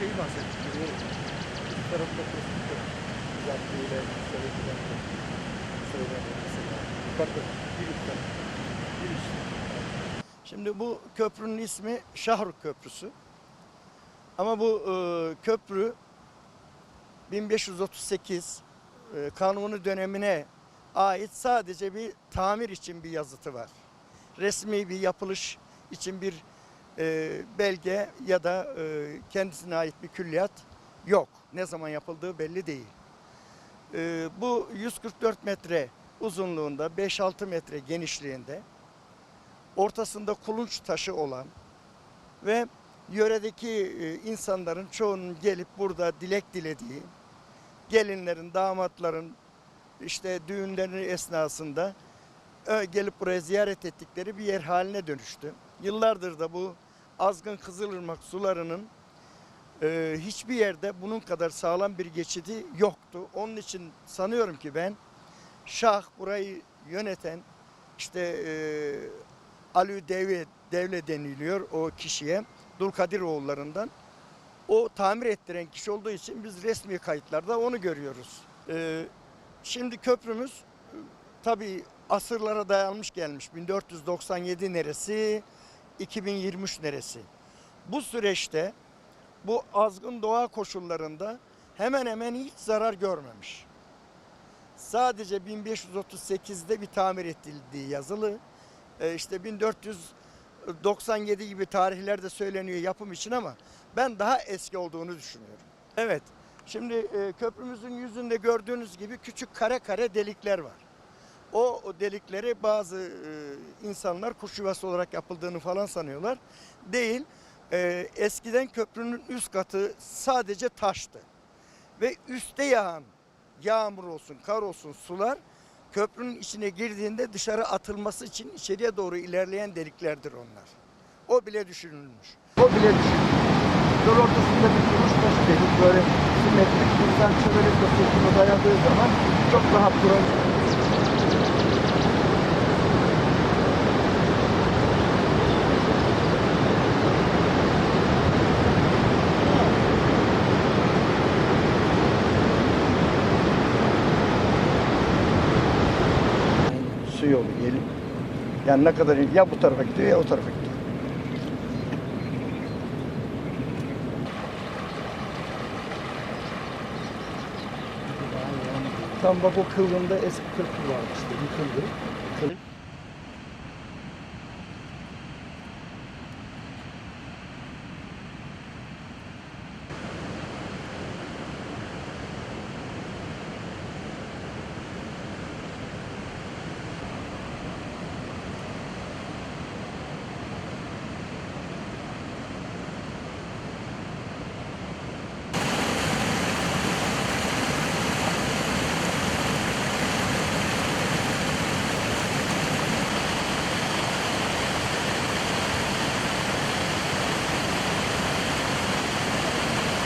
şeyi bahsettik. Bir tarafta kesinlikle uzaklığıyla de söyleniyor mesela. Yukarıda bir üstten. Bir üstten. Şimdi bu köprünün ismi Şahruk Köprüsü. Ama bu e, köprü 1538 e, kanunu dönemine ait sadece bir tamir için bir yazıtı var. Resmi bir yapılış için bir e, belge ya da e, kendisine ait bir külliyat yok. Ne zaman yapıldığı belli değil. E, bu 144 metre uzunluğunda 5-6 metre genişliğinde ortasında kulunç taşı olan ve yöredeki e, insanların çoğunun gelip burada dilek dilediği, gelinlerin, damatların işte düğünleri esnasında e, gelip buraya ziyaret ettikleri bir yer haline dönüştü. Yıllardır da bu azgın Kızılırmak sularının e, hiçbir yerde bunun kadar sağlam bir geçidi yoktu. Onun için sanıyorum ki ben Şah burayı yöneten işte e, Ali Devle, Devle deniliyor o kişiye. Dulkadir oğullarından. O tamir ettiren kişi olduğu için biz resmi kayıtlarda onu görüyoruz. Ee, şimdi köprümüz e, tabii asırlara dayanmış gelmiş. 1497 neresi, 2023 neresi. Bu süreçte bu azgın doğa koşullarında hemen hemen hiç zarar görmemiş. Sadece 1538'de bir tamir edildiği yazılı. Ee, işte 1497 gibi tarihlerde söyleniyor yapım için ama ben daha eski olduğunu düşünüyorum. Evet. Şimdi e, köprümüzün yüzünde gördüğünüz gibi küçük kare kare delikler var. O delikleri bazı e, insanlar kuş yuvası olarak yapıldığını falan sanıyorlar. Değil. E, eskiden köprünün üst katı sadece taştı. Ve üste yağan yağmur olsun, kar olsun sular köprünün içine girdiğinde dışarı atılması için içeriye doğru ilerleyen deliklerdir onlar. O bile düşünülmüş. O bile düşünülmüş. Yol ortasında bir kuruş taşı dedik böyle simetrik insan çömelik de sırtına dayadığı zaman çok rahat durabilir. Su yolu gelip yani ne kadar ya bu tarafa gidiyor ya o tarafa gidiyor. Tam bak o kıvrımda eski köprü vardı işte yıkıldı. Kıl-